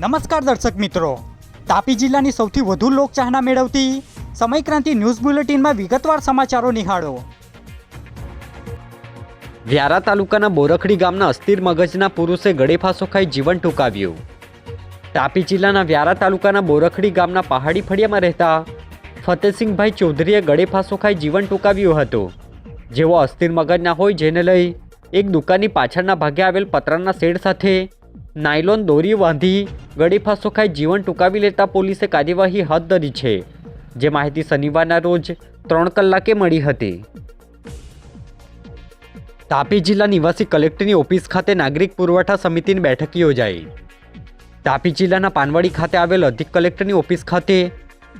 નમસ્કાર દર્શક મિત્રો. તાપી જિલ્લાની સૌથી વધુ લોકચાહના મેળવતી સમયક્રાંતિ ન્યૂઝ બુલેટિનમાં વિગતવાર સમાચારો નિહાળો. વ્યારા તાલુકાના બોરખડી ગામના અસ્થિર મગજના પુરુષે ગળેફાંસો ખાઈ જીવન ટૂંકાવ્યું. તાપી જિલ્લાના વ્યારા તાલુકાના બોરખડી ગામના પહાડી ફળિયામાં રહેતા ફતેસિંહભાઈ ચૌધરીએ ગળેફાસો ખાઈ જીવન ટૂંકાવ્યું હતું. જેવો અસ્થિર મગજના હોય જેને લઈ એક દુકાનની પાછળના ભાગે આવેલ પતરાના શેડ સાથે નાયલોન દોરી બાંધી ગળેફાંસો સુખાઈ જીવન ટૂંકાવી લેતા પોલીસે કાર્યવાહી હાથ ધરી છે. જે માહિતી શનિવારના રોજ ત્રણ કલાકે મળી હતી. તાપી જિલ્લા નિવાસી કલેક્ટરની ઓફિસ ખાતે નાગરિક પુરવઠા સમિતિની બેઠક યોજાઈ. તાપી જિલ્લાના પાનવાડી ખાતે આવેલ અધિક કલેક્ટરની ઓફિસ ખાતે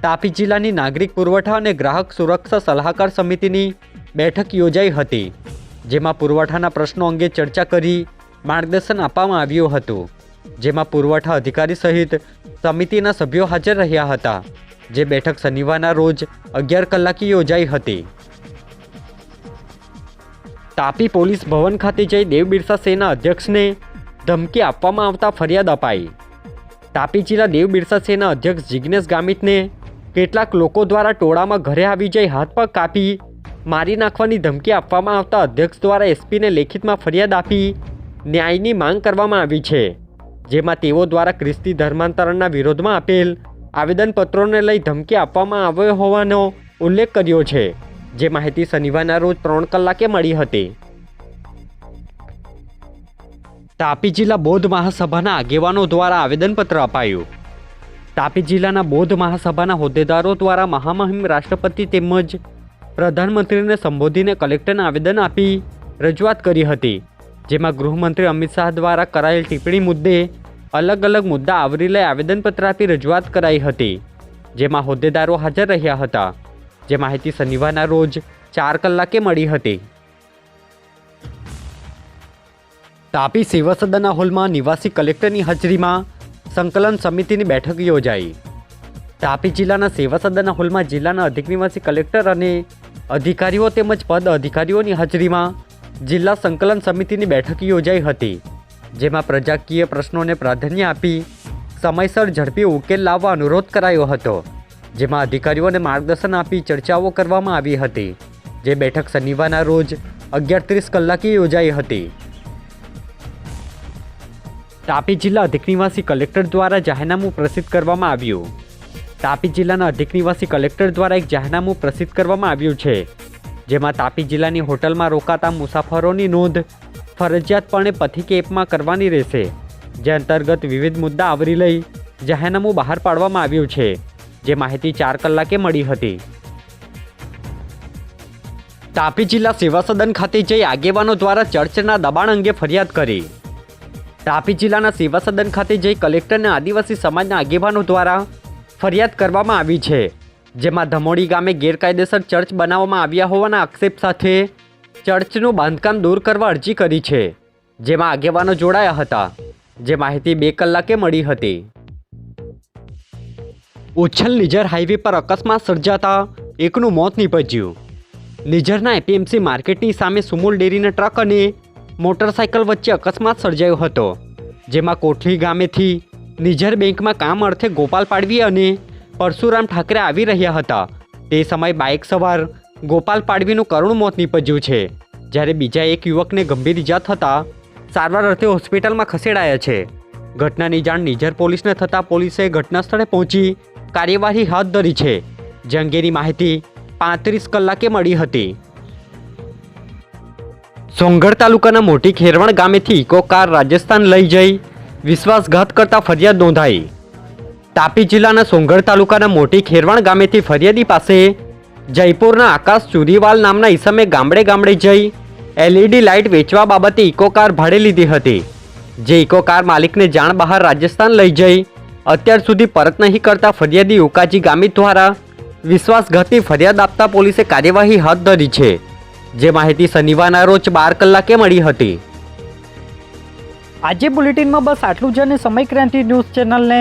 તાપી જિલ્લાની નાગરિક પુરવઠા અને ગ્રાહક સુરક્ષા સલાહકાર સમિતિની બેઠક યોજાઈ હતી, જેમાં પુરવઠાના પ્રશ્નો અંગે ચર્ચા કરી માર્ગદર્શન આપવામાં આવ્યું હતું. જેમાં પુરવઠા અધિકારી સહિત સમિતિના સભ્યો હાજર રહ્યા હતા, જે બેઠક શનિવારના રોજ અગિયાર કલાકે યોજાઈ હતી. તાપી પોલીસ ભવન ખાતે જઈ દેવ બિરસા સેના અધ્યક્ષને ધમકી આપવામાં આવતા ફરિયાદ અપાઈ. તાપી જિલ્લા દેવ બિરસા સેના અધ્યક્ષ જિગ્નેશ ગામિતને કેટલાક લોકો દ્વારા ટોળામાં ઘરે આવી જઈ હાથ પગ કાપી મારી નાખવાની ધમકી આપવામાં આવતા અધ્યક્ષ દ્વારા એસપીને લેખિતમાં ફરિયાદ આપી ન્યાયની માંગ કરવામાં આવી છે. જેમાં તેઓ દ્વારા ખ્રિસ્તી ધર્માંતરણના વિરોધમાં આપેલ આવેદનપત્રોને લઈ ધમકી આપવામાં આવ્યો હોવાનો ઉલ્લેખ કર્યો છે, જે માહિતી શનિવારના રોજ ત્રણ કલાકે મળી હતી. તાપી જિલ્લા બૌદ્ધ મહાસભાના આગેવાનો દ્વારા આવેદનપત્ર અપાયું. તાપી જિલ્લાના બૌદ્ધ મહાસભાના હોદ્દેદારો દ્વારા મહામહિમ રાષ્ટ્રપતિ તેમજ પ્રધાનમંત્રીને સંબોધીને કલેક્ટરને આવેદન આપી રજૂઆત કરી હતી. જેમાં ગૃહમંત્રી અમિત શાહ દ્વારા કરાયેલ ટિપ્પણી મુદ્દે અલગ અલગ મુદ્દા આવરી લઈ આવેદનપત્ર આપી રજૂઆત કરાઈ હતી, જેમાં હોદ્દેદારો હાજર રહ્યા હતા, જે માહિતી શનિવારના રોજ ચાર કલાકે મળી હતી. તાપી સેવા સદનના હોલમાં નિવાસી કલેક્ટરની હાજરીમાં સંકલન સમિતિની બેઠક યોજાઈ. તાપી જિલ્લાના સેવા સદનના હોલમાં જિલ્લાના અધિક નિવાસી કલેક્ટર અને અધિકારીઓ તેમજ પદ અધિકારીઓની હાજરીમાં જિલ્લા સંકલન સમિતિની બેઠક યોજાઈ હતી, જેમાં પ્રજાકીય પ્રશ્નોને પ્રાધાન્ય આપી સમયસર ઝડપી ઉકેલ લાવવા અનુરોધ કરાયો હતો, જેમાં અધિકારીઓને માર્ગદર્શન આપી ચર્ચાઓ કરવામાં આવી હતી, જે બેઠક શનિવારના રોજ અગિયાર ત્રીસ કલાકે યોજાઈ હતી. તાપી જિલ્લા અધિક નિવાસી કલેક્ટર દ્વારા જાહેરનામું પ્રસિદ્ધ કરવામાં આવ્યું. તાપી જિલ્લાના અધિક નિવાસી કલેક્ટર દ્વારા એક જાહેરનામું પ્રસિદ્ધ કરવામાં આવ્યું છે. જેમાં તાપી જિલ્લાની હોટલમાં રોકાતા મુસાફરોની નોંધ ફરજિયાતપણે પથિક એપમાં કરવાની રહેશે, જે અંતર્ગત વિવિધ મુદ્દા આવરી લઈ જાહેરનામું બહાર પાડવામાં આવ્યું છે, જે માહિતી ચાર કલાકે મળી હતી. તાપી જિલ્લા સેવા સદન ખાતે જઈ આગેવાનો દ્વારા ચર્ચના દબાણ અંગે ફરિયાદ કરી. તાપી જિલ્લાના સેવા સદન ખાતે જઈ કલેક્ટરને આદિવાસી સમાજના આગેવાનો દ્વારા ફરિયાદ કરવામાં આવી છે. જેમાં ધમોડી ગામે ગેરકાયદેસર ચર્ચ બનાવવામાં આવ્યા હોવાના આક્ષેપ સાથે ચર્ચનું બાંધકામ દૂર કરવા અરજી કરી છે, જેમાં આગેવાનો જોડાયા હતા. જે માહિતી બે કલાકે મળી હતી. ઉચ્છલ નિઝર હાઈવે પર અકસ્માત સર્જાતા એકનું મોત નીપજ્યું. નિઝરના એપીએમસી માર્કેટની સામે સુમુલ ડેરીના ટ્રક અને મોટરસાયકલ વચ્ચે અકસ્માત સર્જાયો હતો, જેમાં કોઠલી ગામેથી નિઝર બેંકમાં કામ અર્થે ગોપાલ પાડવી અને પરશુરામ ઠાકરે આવી રહ્યા હતા. તે સમયે બાઇક સવાર ગોપાલ પાડવીનું કરુણ મોત નીપજ્યું છે. જ્યારે બીજા એક યુવકને ગંભીર ઇજા થતાં સારવાર અર્થે હોસ્પિટલમાં ખસેડાયા છે. ઘટનાની જાણ નિઝર પોલીસને થતાં પોલીસે ઘટના સ્થળે પહોંચી કાર્યવાહી હાથ ધરી છે. જે અંગેની માહિતી પાંત્રીસ કલાકે મળી હતી. સોંગઢ તાલુકાના મોટી ખેરવણ ગામેથી ઇકો કાર રાજસ્થાન લઈ જઈ વિશ્વાસઘાત કરતા ફરિયાદ નોંધાઈ. તાપી જિલ્લાના સોંગઢ તાલુકાના મોટી ખેરવાણ ગામેથી ફરિયાદી પાસે જયપુરના આકાશ ચુરીવાલ નામના ઈસમે ગામડે ગામડે જઈ એલઈડી લાઇટ વેચવા બાબતે ઇકો કાર ભાડે લીધી હતી. જે ઇકો કાર માલિકને જાણ બહાર રાજસ્થાન લઈ જઈ અત્યાર સુધી પરત નહીં કરતા ફરિયાદી ઉકાજી ગામિત દ્વારા વિશ્વાસઘાતની ફરિયાદ આપતા પોલીસે કાર્યવાહી હાથ ધરી છે. જે માહિતી શનિવારના રોજ બાર કલાકે મળી હતી. આજે બુલેટિનમાં બસ આટલું જ અને સમયક્રાંતિ ન્યૂઝ ચેનલને